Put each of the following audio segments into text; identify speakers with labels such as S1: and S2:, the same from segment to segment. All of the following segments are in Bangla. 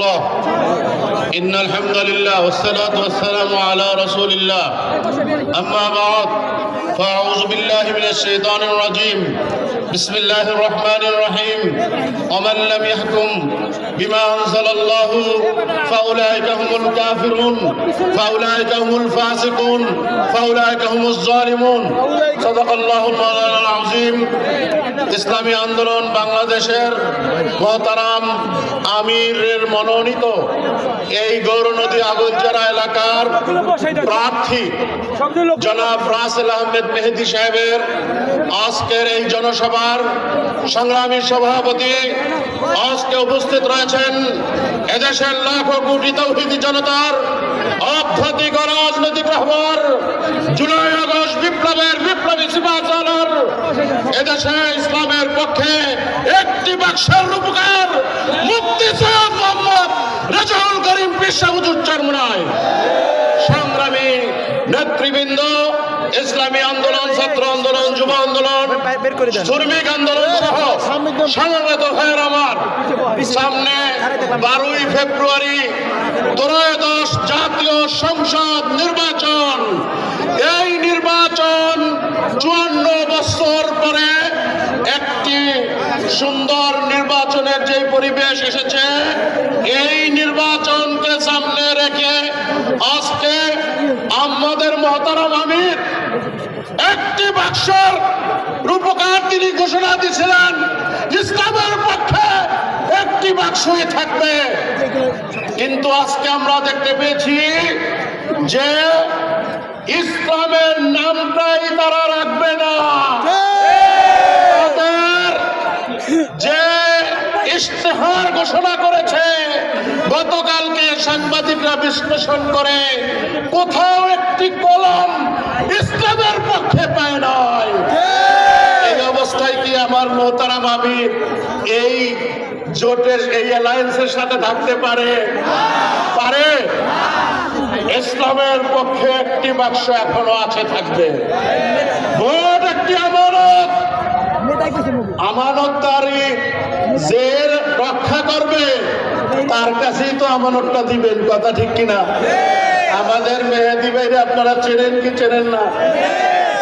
S1: الله إن الحمد لله والصلاة والسلام على رسول الله أما بعد فأعوذ بالله من الشيطان الرجيم بسم الله الرحمن الرحيم ومن لم يحكم بما أنزل الله فأولئك هم الكافرون فأولئك هم الفاسقون فأولئك هم الظالمون صدق الله مولانا العظيم ইসলামী আন্দোলন বাংলাদেশের মহতারাম আমিরের মনোনীত এই গৌরনদী আগরজেরা এলাকার প্রার্থী জনাব রাসেল আহমেদ মেহেদি সাহেবের আজকের এই জনসভার সংগ্রামী সভাপতি আজকে উপস্থিত রয়েছেন এদেশের লাখো কোটি তৌহিদি জনতার আধ্যাত্মিক রাজনৈতিক রহবার জুলাই আগস্ট বিপ্লবের বিপ্লবী সিপাচালর এদেশে ইসলামের পক্ষে একটি বাক্সের রূপকার মুক্তি রেজাউল পেশাবুজুর চরমনায় সংগ্রামী নেতৃবৃন্দ ইসলামী আন্দোলন ছাত্র আন্দোলন যুব আন্দোলন শ্রমিক আন্দোলন সহ সমবেত ভাইয়ের আমার সামনে বারোই ফেব্রুয়ারি ত্রয়োদশ জাতীয় সংসদ নির্বাচন। এই নির্বাচন চুয়ান্ন বছর পরে একটি সুন্দর পরিবেশ এসেছে। এই নির্বাচনকে সামনে রেখে আজকে আমাদের মহতারাম আমির একটি বাক্সর রূপকার তিনি ঘোষণা দিয়েছিলেন, ইসলামের পক্ষে একটি বাক্সই থাকবে। কিন্তু আজকে আমরা দেখতে পেয়েছি যে ইসলামের নামটাই তারা রাখবে না। ঘোষণা করেছে, গতকালকে সাংবাদিকরা বিশ্লেষণ করে, কোথাও একটি কলম ইসলামের পক্ষে পায় নয় এই অবস্থায় কি আমার মোহতারাম আমির এই জোটের, এই অ্যালায়েন্সের সাথে থাকতে পারে? পারে। ইসলামের পক্ষে একটি বাক্স এখনও আছে, থাকবে। ভোট আমানত। আমানতদারি করবে তার কাছেই তো আমানতটা দিবেন, কথা ঠিক কিনা? আমাদের মেহেদি ভাইরে আপনারা চেনেন কি চেনেন না?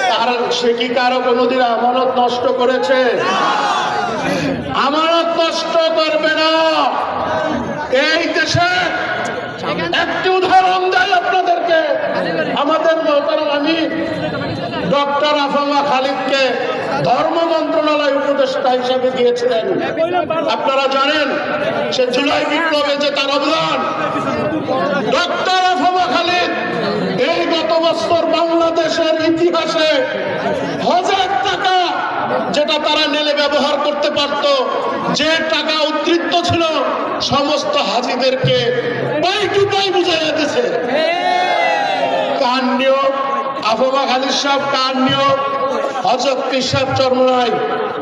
S1: তার, সে কি কারও কোনোদিন আমানত নষ্ট করেছে? আমানত নষ্ট করবে না। এই দেশে একটি উদাহরণ দেয় আপনাদেরকে। আমাদের মহতারাম আমি ডক্টর আফামা খালিদকে ধর্ম মন্ত্রণালয় উপদেষ্টা হিসেবে দিয়েছিলেন। আপনারা জানেন, সে জুলাই বিপ্লবে যে তার অবদান, ডক্টর খালিদ, এই গত বছর বাংলাদেশের ইতিহাসে হাজার টাকা যেটা তারা নেলে ব্যবহার করতে পারত, যে টাকা উদ্ধৃত ছিল, সমস্ত হাজিদেরকে পাই টু সাহেব কান নিয়োগ? হজরত পিসাব চর্মনাই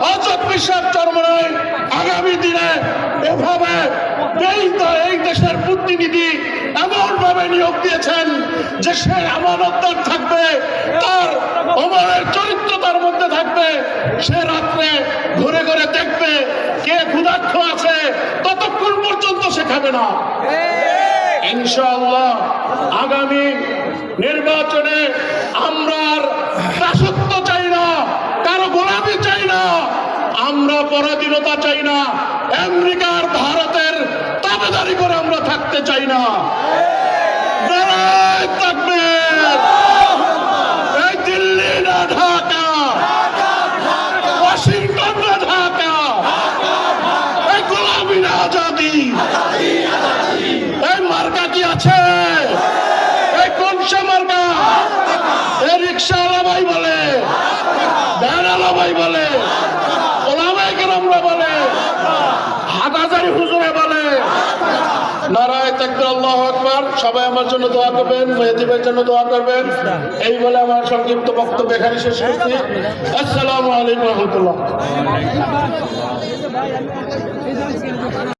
S1: হজরত পিসাব চর্মনাই আগামী দিনে এভাবে এই এই দেশের প্রতিনিধি এমন ভাবে নিয়োগ দিয়েছেন যে সে আমানতদার থাকবে তার অমরের চরিত্র তার মধ্যে থাকবে সে রাত্রে ঘুরে ঘুরে দেখবে কে ক্ষুধার্থ আছে ততক্ষণ পর্যন্ত সে খাবে না। ইনশাআল্লাহ আগামী নির্বাচনে আমরা আর দাসত্ব চাই না কারও গোলামি চাই না আমরা পরাধীনতা চাই না। আমেরিকার ভারতের তাবেদারি করে আমরা থাকতে চাই না। ওয়াশিংটন আজাদি। এই মার্কা কি আছে? এই কোন সে মার্কা? এই বলে, ভ্যানওয়ালা ভাই বলে। সবাই আমার জন্য দোয়া করবেন মেহেদিবের জন্য দোয়া করবেন। এই বলে আমার সংক্ষিপ্ত বক্তব্য এখানে শেষ করছি। আসসালামু আলাইকুম রহমতুল্লাহ।